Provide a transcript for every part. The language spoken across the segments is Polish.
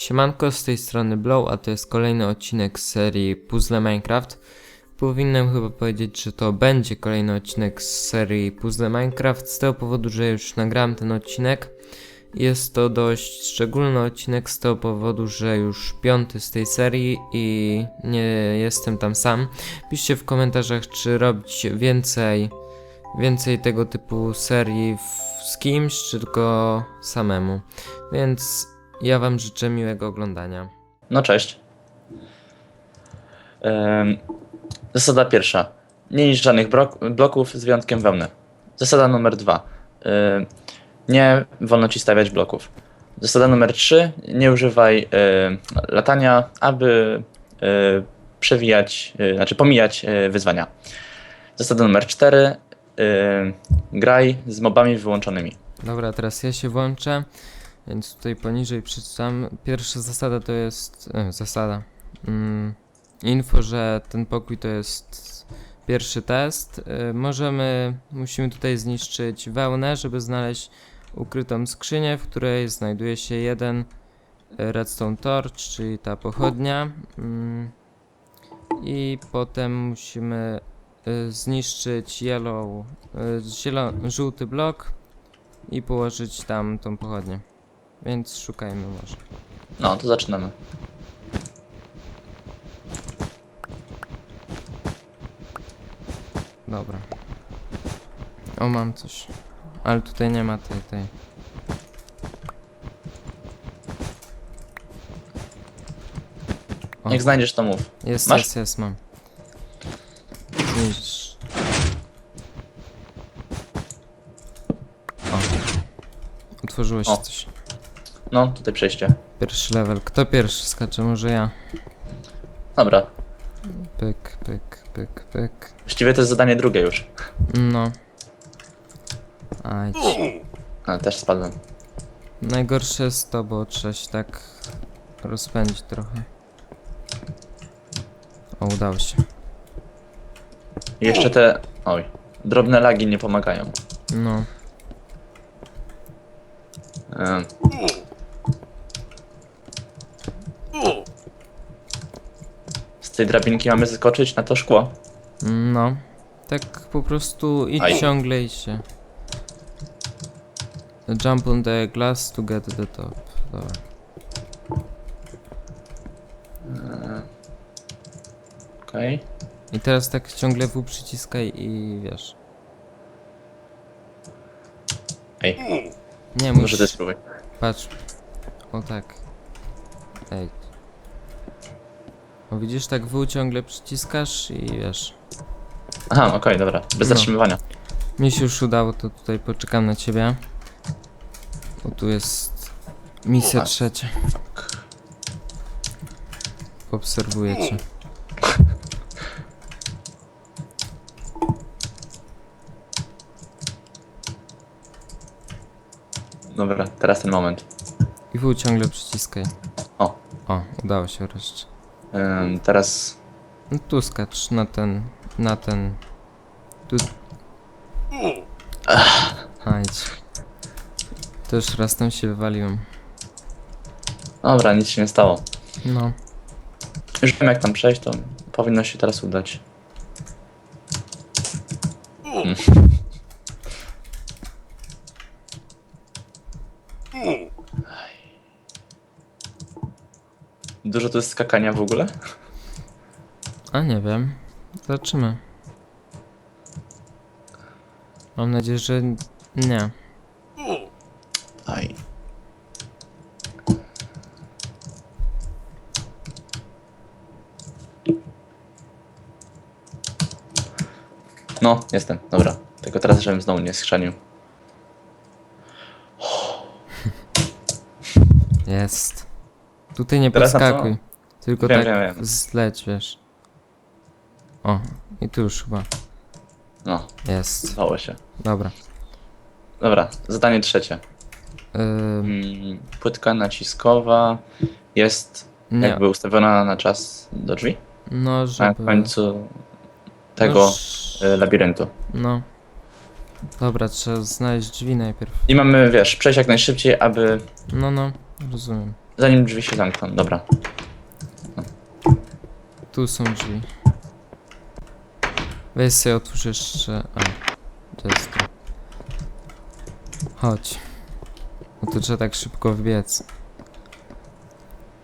Siemanko, z tej strony Blow, a to jest kolejny odcinek z serii Puzzle Minecraft. Powinienem chyba powiedzieć, że to będzie kolejny odcinek z serii Puzzle Minecraft, z tego powodu, że już nagrałem ten odcinek. Jest to dość szczególny odcinek z tego powodu, że już piąty z tej serii i nie jestem tam sam. Piszcie w komentarzach, czy robić więcej, więcej tego typu serii w, z kimś, czy tylko samemu. Więc ja wam życzę miłego oglądania. No cześć. Zasada pierwsza. Nie niż żadnych brok- bloków z wyjątkiem wełny. Zasada numer dwa. Nie wolno ci stawiać bloków. Zasada numer trzy. Nie używaj latania, aby e, przewijać, e, znaczy pomijać e, wyzwania. Zasada numer cztery. Graj z mobami wyłączonymi. Dobra, teraz ja się włączę, więc tutaj poniżej przeczytam. Pierwsza zasada to jest. E, zasada. Mm, info, że ten pokój to jest pierwszy test. E, możemy. Musimy tutaj zniszczyć wełnę, żeby znaleźć ukrytą skrzynię, w której znajduje się jeden redstone torch, czyli ta pochodnia. Mm, I potem musimy e, zniszczyć yellow, e, zielo, żółty blok i położyć tam tą pochodnię. Więc szukajmy może. No, to zaczynamy. Dobra. O, mam coś. Ale tutaj nie ma tej, tej. O. Jak znajdziesz, to mów. Jest, Masz? jest, jest, mam. Zniszcz. O. Utworzyło się O. coś. No, tutaj przejście. Pierwszy level. Kto pierwszy skacze? Może ja. Dobra. Pyk, pyk, pyk, pyk. Właściwie to jest zadanie drugie już. No. Ajdź. A, też spadłem. Najgorsze jest to, bo trzeba się tak rozpędzić trochę. O, udało się. I jeszcze te. Oj. Drobne lagi nie pomagają. No. Em. Z tej drabinki mamy zeskoczyć na to szkło. No. Tak po prostu idź Aj. ciągle i się. Jump on the glass to get the top. Dobra. Okej. I teraz tak ciągle W przyciskaj i wiesz. Ej, Nie, może ty musisz... spróbuj. Patrz. O tak. Ej. O widzisz, tak W ciągle przyciskasz i wiesz. Aha, okej, dobra. Bez No. zatrzymywania. Mi się już udało, to tutaj poczekam na ciebie. Bo tu jest misja trzecia. Obserwuję cię. Dobra, teraz ten moment. I W ciągle przyciskaj. O. O, udało się wreszcie. Em, teraz. No tu skacz na ten, na ten. Tu. Hajdź. To już raz tam się wywaliłem. Dobra, nic się nie stało. No. Już wiem jak tam przejść, to powinno się teraz udać. Hmm. Dużo tu jest skakania w ogóle? A nie wiem. Zobaczymy. Mam nadzieję, że nie. Aj. No, jestem, dobra. Tylko teraz, żebym znowu nie skrzanił. Jest. Tutaj nie Teraz na podskakuj. Tylko Wiem, tak wiem, wiem. zleć, wiesz. O, i tu już chyba. No, Jest. udało się. Dobra. Dobra, zadanie trzecie. Ym, Mm, Płytka naciskowa jest nie. jakby ustawiona na czas do drzwi. No, Na żeby... końcu tego No, ż- y, labiryntu. no. Dobra, trzeba znaleźć drzwi najpierw. I mamy, wiesz, przejść jak najszybciej, aby No, no, rozumiem. Zanim drzwi się zamkną, dobra. Tu są drzwi. Weź sobie otwórz jeszcze... A, to jest to. Chodź. No to trzeba tak szybko wbiec.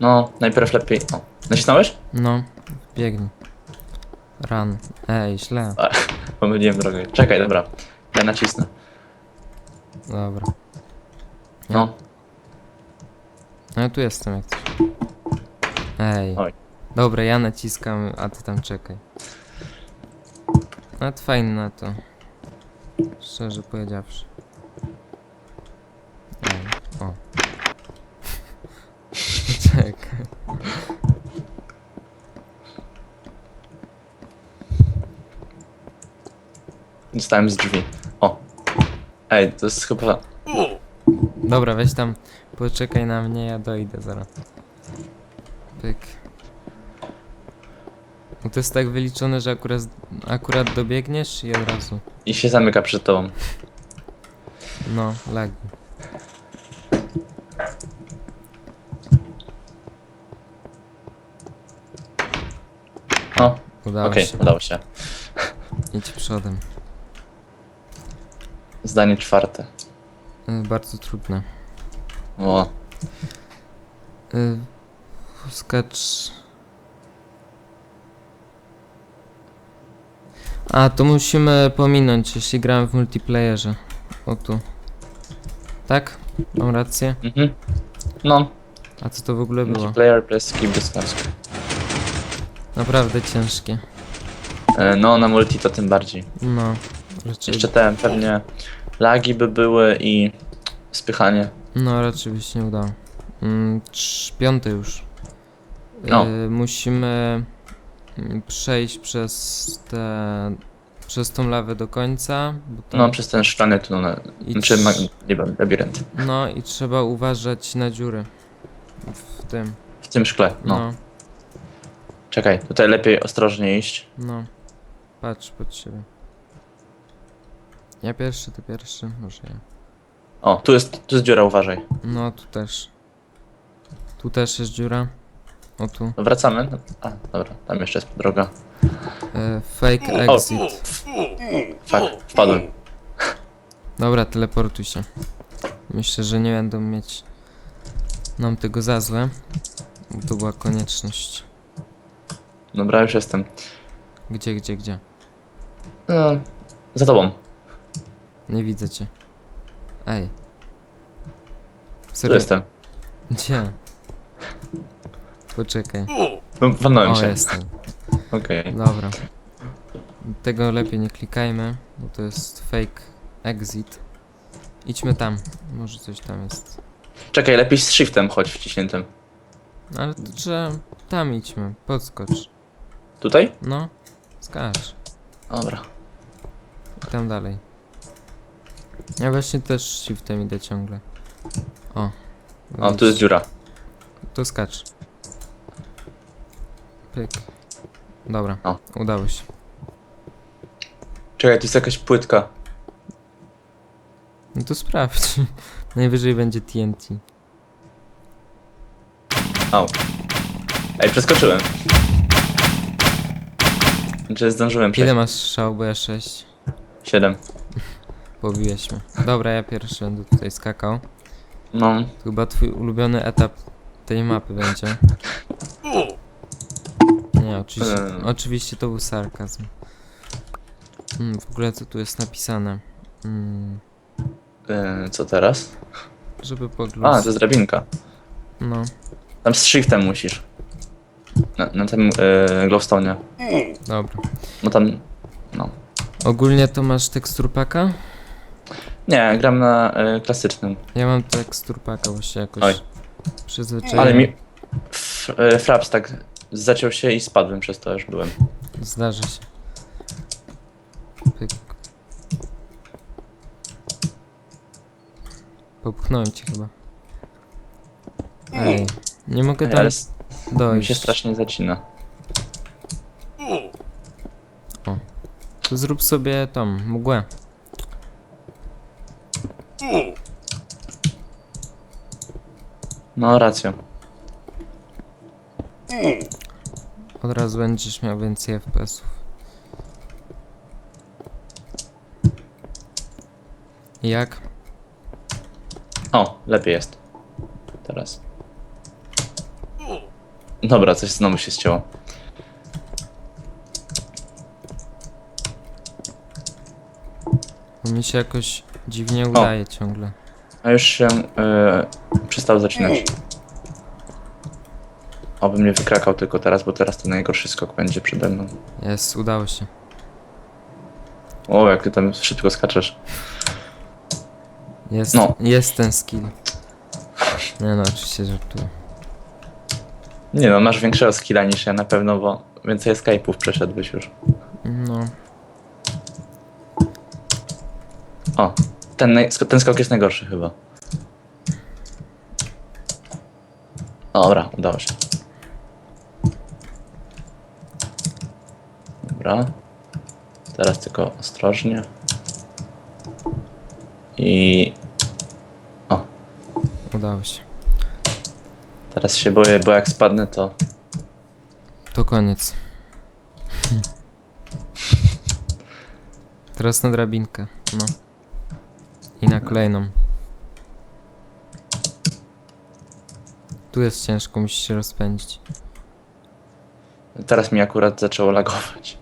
No, najpierw lepiej. O, nacisnąłeś? No, biegnij. Run. Ej, źle. Pomyliłem drogę. Czekaj, dobra. Ja nacisnę. Dobra. No, No ja tu jestem jak coś. Ej. Oj. Dobra, ja naciskam, a ty tam czekaj. No to fajne na to. Szczerze powiedziawszy. Ej, o. czekaj. dostałem z drzwi. O. Ej, to jest chyba... Dobra, weź tam, poczekaj na mnie, ja dojdę zaraz. Pyk. No to jest tak wyliczone, że akurat, akurat dobiegniesz i od razu. I się zamyka przed tobą. No, lag. O, Udało okej, się. udało się. Idź przodem. Zdanie czwarte. Y, Bardzo trudne. O, Y, skacz. A, to musimy pominąć, jeśli grałem w multiplayerze. O tu. Tak? Mam rację? mhm. No, A co to w ogóle było? multiplayer plus skip dystans. Naprawdę ciężkie. E, No, na multi to tym bardziej. No. Raczej, Jeszcze te pewnie lagi by były i spychanie. No, raczej się nie udało. Mm, trz- piąty już. No. Y, musimy mm, przejść przez te... Przez tą lawę do końca. Bo tam, No, przez ten szklany tunel. i Znaczy, trz- mag- nie wiem, labirynt. No i trzeba uważać na dziury. W tym. W tym szkle, no. No, Czekaj, tutaj lepiej ostrożnie iść. no. Patrz pod siebie. Ja pierwszy, ty pierwszy, może ja. O, tu jest, tu jest dziura, uważaj. No, tu też. Tu też jest dziura. O tu. No, Wracamy. A, dobra, tam jeszcze jest droga. E, fake exit. Fuck, wpadłem. Dobra, teleportuj się. Myślę, że nie będą mieć nam tego za złe. Bo to była konieczność. Dobra, już jestem. Gdzie, gdzie, gdzie? No, za tobą. Nie widzę cię. Ej. Serio? jestem. Gdzie? Poczekaj. No, walnąłem O, się. jestem. Okej. Dobra. Tego lepiej nie klikajmy, bo to jest fake exit. Idźmy tam. Może coś tam jest. Czekaj, lepiej z shiftem chodź wciśniętym. Ale to trzeba... Tam idźmy. Podskocz. Tutaj? No. Skacz. Dobra. I tam dalej. Ja właśnie też shiftem idę ciągle. O. O, tu jest dziura. Tu skacz. Pyk. Dobra. O. Udało się. Czekaj, tu jest jakaś płytka. No to sprawdź. Najwyżej będzie TNT. Au. Ej, przeskoczyłem. Czy zdążyłem Ile przejść? masz strzał, bo ja 6. Siedem. Pobiłeś mnie. Dobra, ja pierwszy będę tutaj skakał. No, To chyba twój ulubiony etap tej mapy będzie. Nie, oczywiście, Eee. oczywiście to był sarkazm. Mm, w ogóle co tu jest napisane? Mm, yy, co teraz? żeby A, to poglądać. jest drabinka. No, Tam z shiftem musisz. Na, na tym yy, glowstone'ie. dobra. No tam... No. Ogólnie to masz teksturpaka? Nie, gram na yy, klasycznym. Ja mam teksturpaka właśnie jakoś Oj. Ale mi... F, yy, fraps tak zaciął się i spadłem przez to, już byłem. Zdarza się. Pyk. Popchnąłem cię chyba. Ej, nie mogę Ej, tam ale s- mi dojść. się strasznie zacina. To zrób sobie tą mgłę. No, racja. Od razu będziesz miał więcej FPS-ów. Jak? O, lepiej jest. Teraz. Dobra, coś znowu się ścięło. Bo mi się jakoś dziwnie udaje ciągle. A już się e, przestał zaczynać. Oby mnie wykrakał tylko teraz, bo teraz ten najgorszy skok będzie przede mną. Jest, udało się. O, jak ty tam szybko skaczesz. Jest, No. jest ten skill. Nie no, oczywiście żartuję. Nie no, masz większego skilla niż ja na pewno, bo więcej escape'ów przeszedłeś już. No, O, ten, ten skok jest najgorszy chyba. Dobra, udało się. Dobra. Teraz tylko ostrożnie. I udało się. teraz się boję, bo jak spadnę to... To koniec. Teraz na drabinkę. No. I na kolejną. Tu jest ciężko, musisz się rozpędzić. Teraz mi akurat zaczęło lagować.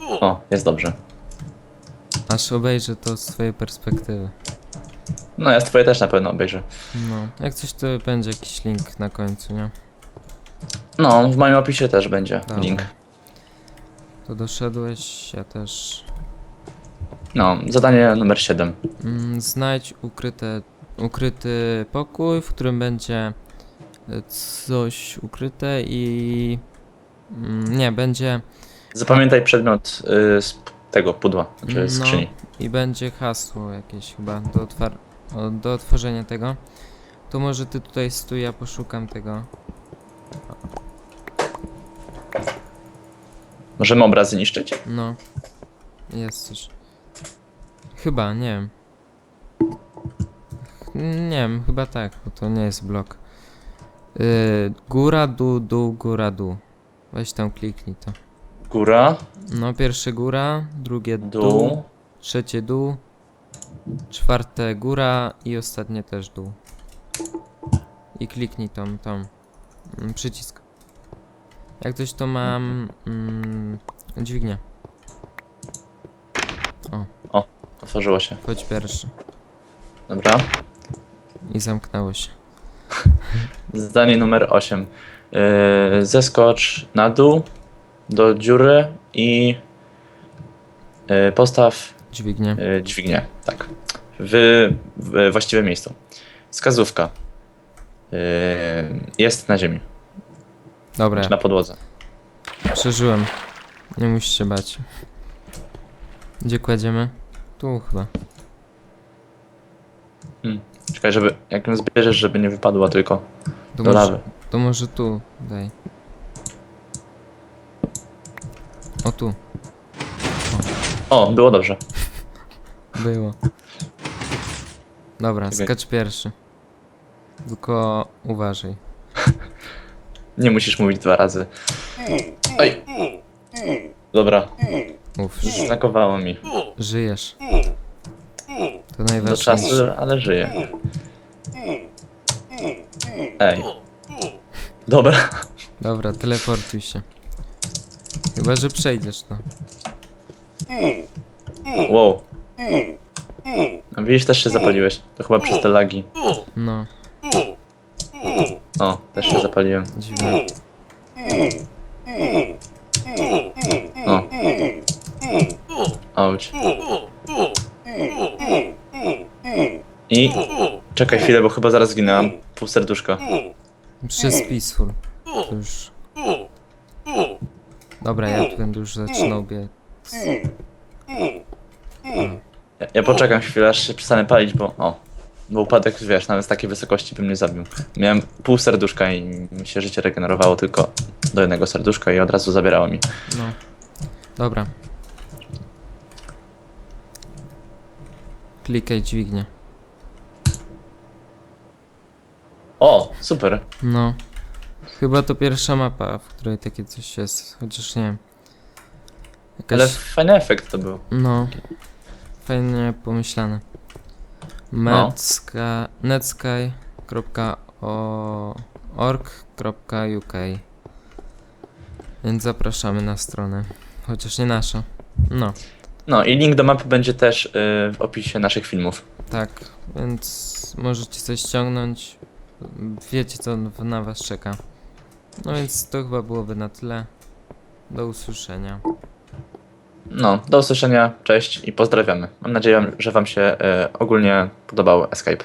O, jest dobrze. Aż obejrzę to z swojej perspektywy. No ja z twojej też na pewno obejrzę. No, jak coś to będzie jakiś link na końcu, nie? No, w moim opisie też będzie Dobra. link. To doszedłeś, ja też. No, zadanie numer 7. Mm, znajdź ukryte, ukryty pokój, w którym będzie e, coś ukryte i... Mm, nie, będzie... Zapamiętaj przedmiot y, z tego pudła, czy No. skrzyni. I będzie hasło jakieś chyba do, otwar- o, do otworzenia tego. To może ty tutaj stój, ja poszukam tego. Możemy obrazy niszczyć? No. Jest coś. Chyba, nie wiem. Nie wiem, chyba tak, bo to nie jest blok. Yy, góra, dół, dół, góra, dół. Weź tam kliknij to. Góra, No, pierwsze góra, drugie dół, dół. trzecie dół, czwarte góra i ostatnie też dół. I kliknij tą, tą mm, przycisk. Jak coś to mam mm, dźwignię. Otworzyło się. Chodź pierwszy. Dobra. I zamknęło się. Zadanie numer 8. Yy, zeskocz na dół do dziury i yy, postaw Dźwignię. yy, dźwignię. Tak. W, w właściwym miejscu. Wskazówka. Yy, jest na ziemi, Dobra, czy na podłodze. przeżyłem. Nie musisz się bać. Gdzie kładziemy? Tu chyba. Czekaj, żeby jak ją zbierzesz, żeby nie wypadła tylko To do może, lawy. to może tu daj. O tu. O, było dobrze. Było. Dobra, Czekaj. skacz pierwszy. Tylko uważaj. Nie musisz mówić dwa razy. Oj. Dobra, Mów, znakowało mi. Żyjesz. To Do najważniejsze. czasu, ale żyję. Ej. Dobra. Dobra, teleportuj się. Chyba, że przejdziesz to. Wow. No widzisz, też się zapaliłeś. To chyba przez te lagi. No, O, też się zapaliłem. dziwne. Auć. I... Czekaj chwilę, bo chyba zaraz zginęłam. Pół serduszka. Przez peaceful. To już... Dobra, ja tu będę już zaczynał biec. Ja, ja poczekam chwilę, aż się przestanę palić, bo... O. Bo upadek, wiesz, nawet z takiej wysokości by mnie zabił. Miałem pół serduszka i mi się życie regenerowało tylko do jednego serduszka i od razu zabierało mi. No. Dobra. Klikaj dźwignię. O, super. No. Chyba to pierwsza mapa, w której takie coś jest, chociaż nie wiem. Jakaś... Ale fajny efekt to był. No. Fajnie pomyślane. No. Metska... netsky.org.uk Więc zapraszamy na stronę. Chociaż nie nasza. No, No i link do mapy będzie też y, w opisie naszych filmów. tak. Więc możecie coś ściągnąć. Wiecie co na was czeka. No więc to chyba byłoby na tyle. Do usłyszenia. No, do usłyszenia, cześć i pozdrawiamy. Mam nadzieję, że Wam się y, ogólnie podobał Escape.